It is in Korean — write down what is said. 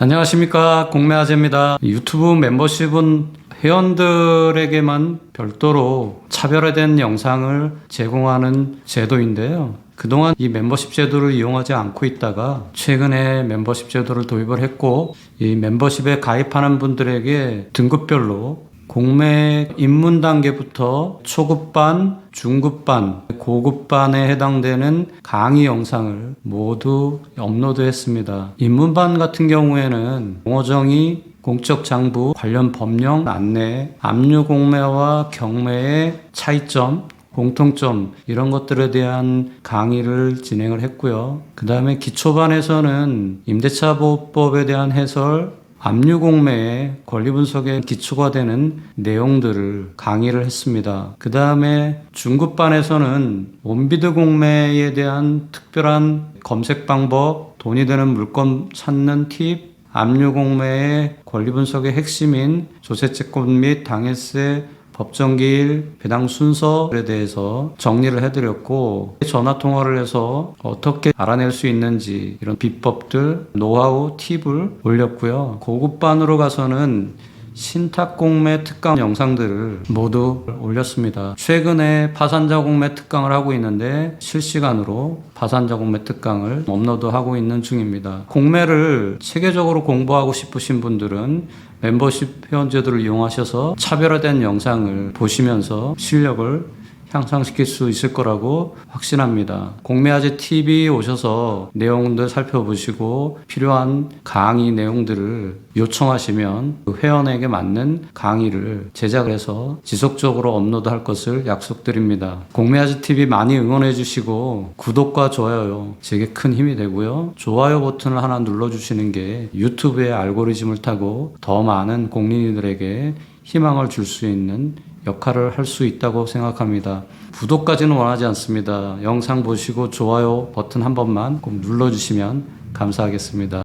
안녕하십니까 공매아재입니다. 유튜브 멤버십은 회원들에게만 별도로 차별화된 영상을 제공하는 제도인데요. 그동안 이 멤버십 제도를 이용하지 않고 있다가 최근에 멤버십 제도를 도입을 했고 이 멤버십에 가입하는 분들에게 등급별로 공매 입문 단계부터 초급반, 중급반, 고급반에 해당되는 강의 영상을 모두 업로드했습니다. 입문반 같은 경우에는 공어정의, 공적 장부, 관련 법령 안내, 압류 공매와 경매의 차이점, 공통점 이런 것들에 대한 강의를 진행을 했고요. 그 다음에 기초반에서는 임대차 보호법에 대한 해설, 압류공매의 권리 분석에 기초가 되는 내용들을 강의를 했습니다. 그 다음에 중급반에서는 원비드 공매에 대한 특별한 검색 방법, 돈이 되는 물건 찾는 팁, 압류공매의 권리 분석의 핵심인 조세채권 및 당해세 법정기일 배당 순서에 대해서 정리를 해드렸고 전화 통화를 해서 어떻게 알아낼 수 있는지 이런 비법들 노하우 팁을 올렸고요. 고급반으로 가서는 신탁공매 특강 영상들을 모두 올렸습니다. 최근에 파산자 공매 특강을 하고 있는데 실시간으로 파산자 공매 특강을 업로드하고 있는 중입니다. 공매를 체계적으로 공부하고 싶으신 분들은 멤버십 회원제도를 이용하셔서 차별화된 영상을 보시면서 실력을 향상시킬 수 있을 거라고 확신합니다. 공매아재 TV 오셔서 내용들 살펴보시고 필요한 강의 내용들을 요청하시면 그 회원에게 맞는 강의를 제작을 해서 지속적으로 업로드할 것을 약속드립니다. 공매아재 TV 많이 응원해 주시고 구독과 좋아요 제게 큰 힘이 되고요. 좋아요 버튼을 하나 눌러 주시는 게 유튜브의 알고리즘을 타고 더 많은 공린이들에게 희망을 줄 수 있는 역할을 할 수 있다고 생각합니다. 구독까지는 원하지 않습니다. 영상 보시고 좋아요 버튼 한 번만 꼭 눌러주시면 감사하겠습니다.